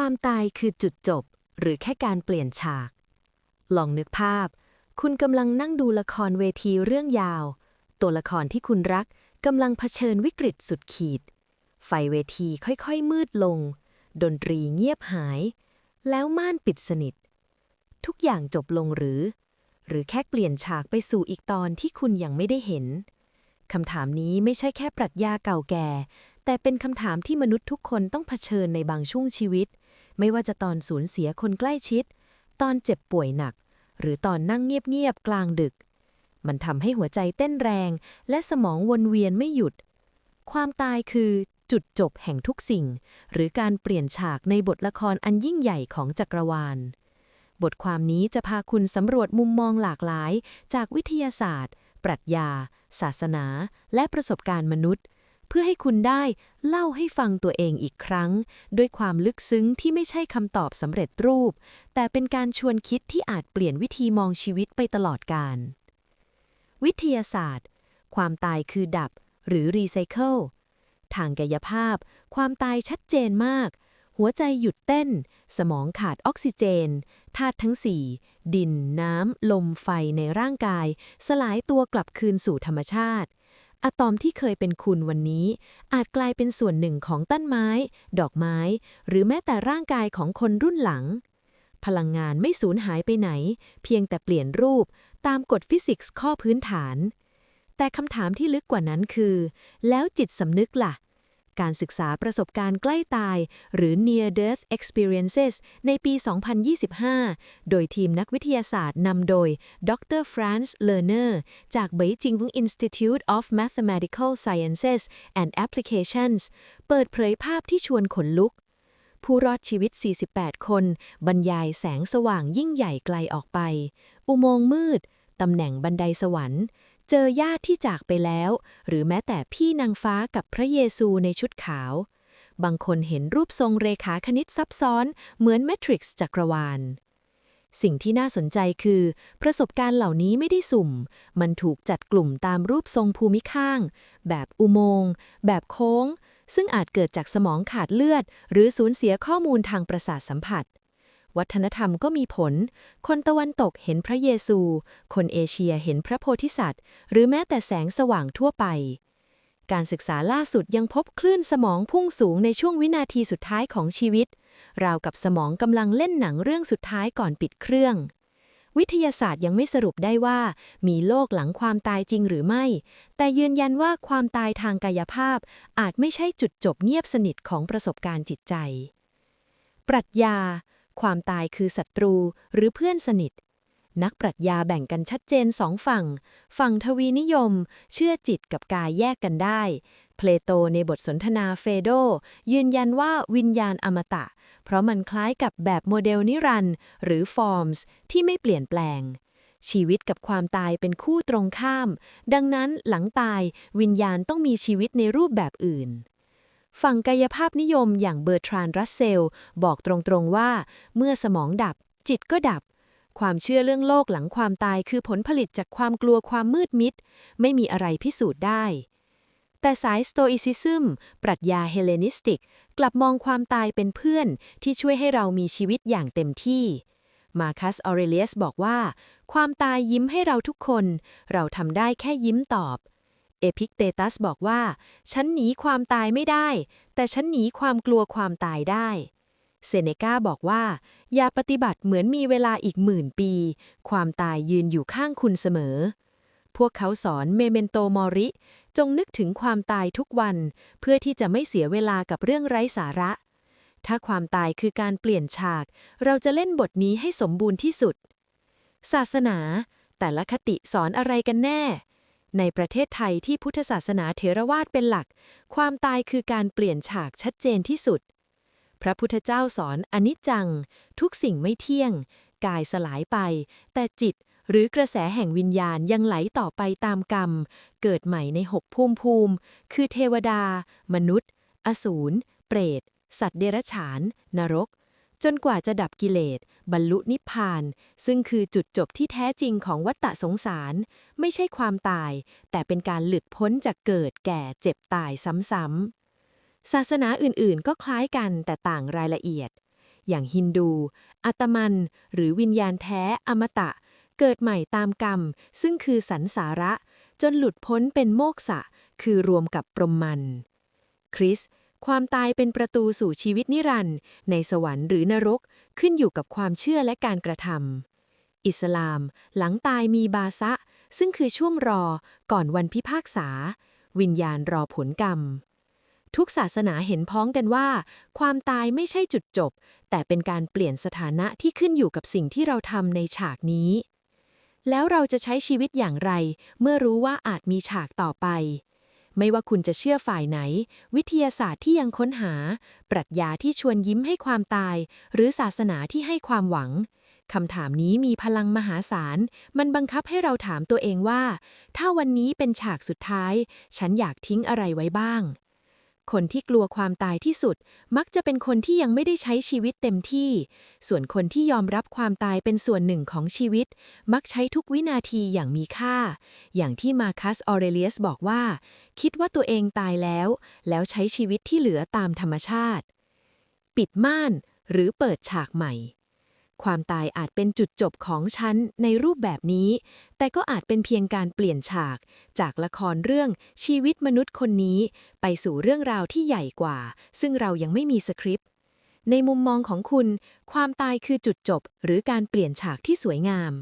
ความตายคือจุดจบ หรือแค่การเปลี่ยนฉาก ลองนึกภาพ คุณกำลังนั่งดูละครเวทีเรื่องยาว ตัวละครที่คุณรักกำลังเผชิญวิกฤตสุดขีด ไฟเวทีค่อยๆมืดลง ดนตรีเงียบหาย แล้วม่านปิดสนิท ทุกอย่างจบลงหรือ หรือแค่เปลี่ยนฉากไปสู่อีกตอนที่คุณยังไม่ได้เห็นคำถามนี้ไม่ใช่แค่ปรัชญาเก่าแก่ แต่เป็นคำถามที่มนุษย์ทุกคนต้องเผชิญในบางช่วงชีวิต ไม่ว่าจะตอนสูญเสียคนใกล้ชิด ตอนเจ็บป่วยหนัก หรือตอนนั่งเงียบๆกลางดึก มันทำให้หัวใจเต้นแรง และสมองวนเวียนไม่หยุด ความตายคือจุดจบแห่งทุกสิ่ง หรือการเปลี่ยนฉากในบทละครอันยิ่งใหญ่ของจักรวาล บทความนี้จะพาคุณสำรวจมุมมองหลากหลาย จากวิทยาศาสตร์ ปรัชญา ศาสนา และประสบการณ์มนุษย์ เพื่อให้คุณได้เล่าให้ฟังตัวเองอีกครั้ง ด้วยความลึกซึ้งที่ไม่ใช่คำตอบสำเร็จรูป แต่เป็นการชวนคิดที่อาจเปลี่ยนวิธีมองชีวิตไปตลอดกาลวิทยาศาสตร์ ความตายคือดับ หรือรีไซเคิลทางกายภาพ ความตายชัดเจนมาก หัวใจหยุดเต้น สมองขาดออกซิเจนธาตุทั้งสี่ดิน น้ำ ลมไฟในร่างกาย สลายตัวกลับคืนสู่ธรรมชาติ อะตอมที่เคยเป็นคุณวันนี้ อาจกลายเป็นส่วนหนึ่งของต้นไม้ ดอกไม้ หรือแม้แต่ร่างกายของคนรุ่นหลัง พลังงานไม่สูญหายไปไหน เพียงแต่เปลี่ยนรูปตามกฎฟิสิกส์ข้อพื้นฐาน แต่คำถามที่ลึกกว่านั้นคือ แล้วจิตสำนึกล่ะ การศึกษาประสบการณ์ใกล้ตาย หรือ Near Death Experiences ในปี 2025 โดยทีมนักวิทยาศาสตร์นำโดย ดรฟรานซ์เลอร์เนอร์ จาก Beijing Institute of Mathematical Sciences and Applications เปิดเผยภาพที่ชวนขนลุก ผู้รอดชีวิต 48 คน บรรยายแสงสว่างยิ่งใหญ่ไกลออกไป อุโมงค์มืด ตำแหน่งบันไดสวรรค์ เจอญาติที่จากไปแล้ว หรือแม้แต่พี่นางฟ้ากับพระเยซูในชุดขาว บางคนเห็นรูปทรงเรขาคณิตซับซ้อนเหมือนแมทริกซ์จักรวาล สิ่งที่น่าสนใจคือ ประสบการณ์เหล่านี้ไม่ได้สุ่ม มันถูกจัดกลุ่มตามรูปทรงภูมิข้าง แบบอุโมงค์ แบบโค้ง ซึ่งอาจเกิดจากสมองขาดเลือด หรือสูญเสียข้อมูลทางประสาทสัมผัส วัฒนธรรมก็มีผล คนตะวันตกเห็นพระเยซู คนเอเชียเห็นพระโพธิสัตว์ หรือแม้แต่แสงสว่างทั่วไป การศึกษาล่าสุดยังพบคลื่นสมองพุ่งสูงในช่วงวินาทีสุดท้ายของชีวิต ราวกับสมองกำลังเล่นหนังเรื่องสุดท้ายก่อนปิดเครื่องวิทยาศาสตร์ยังไม่สรุปได้ว่า มีโลกหลังความตายจริงหรือไม่ แต่ยืนยันว่าความตายทางกายภาพ อาจไม่ใช่จุดจบเงียบสนิทของประสบการณ์จิตใจ ปรัชญา ความตายคือศัตรูหรือเพื่อนสนิท นักปรัชญาแบ่งกันชัดเจนสองฝั่ง ฝั่งทวีนิยม เชื่อจิตกับกายแยกกันได้ เพลโตในบทสนทนาเฟโด ยืนยันว่าวิญญาณอมตะ เพราะมันคล้ายกับแบบโมเดลนิรันด์หรือฟอร์มส์ที่ไม่เปลี่ยนแปลงชีวิตกับความตายเป็นคู่ตรงข้าม ดังนั้นหลังตายวิญญาณต้องมีชีวิตในรูปแบบอื่น ฝั่งกายภาพนิยมอย่างเบอร์ทรานรัสเซล บอกตรงๆว่า เมื่อสมองดับ จิตก็ดับ ความเชื่อเรื่องโลกหลังความตายคือผลผลิตจากความกลัวความมืดมิด ไม่มีอะไรพิสูจน์ได้ แต่สายสโตอิซิซึม ปรัชญาเฮเลนิสติก กลับมองความตายเป็นเพื่อนที่ช่วยให้เรามีชีวิตอย่างเต็มที่มาคัสออเรเลียสบอกว่า ความตายยิ้มให้เราทุกคน เราทำได้แค่ยิ้มตอบ อพิกเตตัสบอกว่า ฉันหนีความตายไม่ได้ แต่ฉันหนีความกลัวความตายได้ เซเนกาบอกว่า อย่าปฏิบัติเหมือนมีเวลาอีกหมื่นปี ความตายยืนอยู่ข้างคุณเสมอ พวกเขาสอนเมเมนโตมอริ จงนึกถึงความตายทุกวัน เพื่อที่จะไม่เสียเวลากับเรื่องไร้สาระ ถ้าความตายคือการเปลี่ยนฉาก เราจะเล่นบทนี้ให้สมบูรณ์ที่สุด ศาสนา แต่ละคติสอนอะไรกันแน่ ในประเทศไทยที่พุทธศาสนาเถรวาทเป็นหลัก ความตายคือการเปลี่ยนฉากชัดเจนที่สุด พระพุทธเจ้าสอนอนิจจัง ทุกสิ่งไม่เที่ยง กายสลายไป แต่จิตหรือกระแสแห่งวิญญาณยังไหลต่อไปตามกรรม เกิดใหม่ในหกภูมิภูมิ คือเทวดา มนุษย์ อสูร เปรต สัตว์เดรัจฉาน นรก จนกว่าจะดับกิเลส บรรลุนิพพาน ซึ่งคือจุดจบที่แท้จริงของวัฏฏะสงสาร ไม่ใช่ความตาย แต่เป็นการหลุดพ้นจากเกิดแก่เจ็บตายซ้ำๆศาสนาอื่นๆ ก็คล้ายกันแต่ต่างรายละเอียด อย่างฮินดู อัตมัน หรือวิญญาณแท้อมตะ เกิดใหม่ตามกรรม ซึ่งคือสันสาระ จนหลุดพ้นเป็นโมกษะ คือรวมกับปรมมัน คริส ความตายเป็นประตูสู่ชีวิตนิรันดร์ในสวรรค์หรือนรกขึ้นอยู่กับความเชื่อและการกระทำอิสลาม หลังตายมีบาซะ ซึ่งคือช่วงรอก่อนวันพิพากษา วิญญาณรอผลกรรม ทุกศาสนาเห็นพ้องกันว่า ความตายไม่ใช่จุดจบ แต่เป็นการเปลี่ยนสถานะที่ขึ้นอยู่กับสิ่งที่เราทำในฉากนี้ แล้วเราจะใช้ชีวิตอย่างไร เมื่อรู้ว่าอาจมีฉากต่อไป ไม่ว่าคุณจะเชื่อฝ่ายไหน วิทยาศาสตร์ที่ยังค้นหา ปรัชญาที่ชวนยิ้มให้ความตาย หรือศาสนาที่ให้ความหวังคำถามนี้มีพลังมหาศาล มันบังคับให้เราถามตัวเองว่า ถ้าวันนี้เป็นฉากสุดท้าย ฉันอยากทิ้งอะไรไว้บ้าง คนที่กลัวความตายที่สุด มักจะเป็นคนที่ยังไม่ได้ใช้ชีวิตเต็มที่ ส่วนคนที่ยอมรับความตายเป็นส่วนหนึ่งของชีวิต มักใช้ทุกวินาทีอย่างมีค่า อย่างที่มาคัสออเรเลียสบอกว่า คิดว่าตัวเองตายแล้ว แล้วใช้ชีวิตที่เหลือตามธรรมชาติ ปิดม่านหรือเปิดฉากใหม่ ความตายอาจเป็นจุดจบของฉันในรูปแบบนี้ แต่ก็อาจเป็นเพียงการเปลี่ยนฉาก จากละครเรื่องชีวิตมนุษย์คนนี้ ไปสู่เรื่องราวที่ใหญ่กว่า ซึ่งเรายังไม่มีสคริปต์ ในมุมมองของคุณ ความตายคือจุดจบ หรือการเปลี่ยนฉากที่สวยงาม